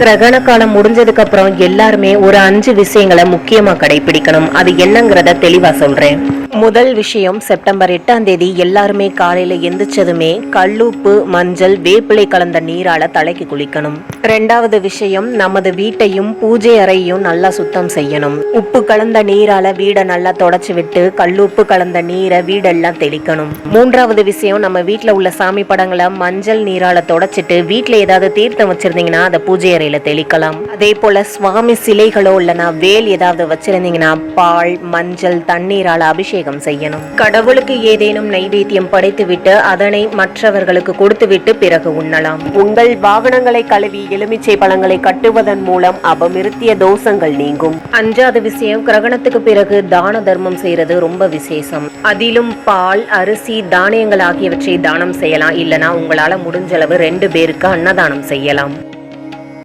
கிரகண காலம் முடிஞ்சதுக்கு அப்புறம் எல்லாருமே ஒரு அஞ்சு விஷயங்களை முக்கியமா கடைபிடிக்கணும். அது என்னங்கிறத தெளிவா சொல்றேன். முதல் விஷயம் செப்டம்பர் எட்டாம் தேதி எல்லாருமே காலையில எந்திரிச்சதுமே கல்லுப்பு மஞ்சள் வேப்பிலை கலந்த நீரால தலைக்கு குளிக்கணும். ரெண்டாவது விஷயம் நமது வீட்டையும் பூஜை அறையையும் நல்லா சுத்தம் செய்யணும். உப்பு கலந்த நீரால வீடை நல்லா தொடச்சு விட்டு கல்லுப்பு கலந்த நீரை வீடெல்லாம் தெளிக்கணும். மூன்றாவது விஷயம் நம்ம வீட்ல உள்ள சாமி படங்களை மஞ்சள் நீரால தொடச்சிட்டு வீட்டில் ஏதாவது தீர்த்தம் வச்சிருந்தீங்கன்னா அதை பூஜை அறையில தெளிக்கலாம். அதே போல சுவாமி சிலைகளோ இல்லைன்னா வேல் ஏதாவது வச்சிருந்தீங்கன்னா பால் மஞ்சள் தண்ணீரால அபிஷேகம் செய்யணும். கடவுளுக்கு ஏதேனும் நைவேத்தியம் படைத்துவிட்டு அதனை மற்றவர்களுக்கு கொடுத்துவிட்டு பிறகு உண்ணலாம். உங்கள் வாகனங்களை கழுவி எலுமிச்சை பழங்களை கட்டுவதன் மூலம் அபமிருத்திய தோஷங்கள் நீங்கும். அஞ்சாவது விஷயம் கிரகணத்துக்கு பிறகு தான தர்மம் செய்யறது ரொம்ப விசேஷம். அதிலும் பால் அரிசி தானியங்கள் ஆகியவற்றை தானம் செய்யலாம். இல்லனா உங்களால முடிஞ்ச அளவு ரெண்டு பேருக்கு அன்னதானம் செய்யலாம்.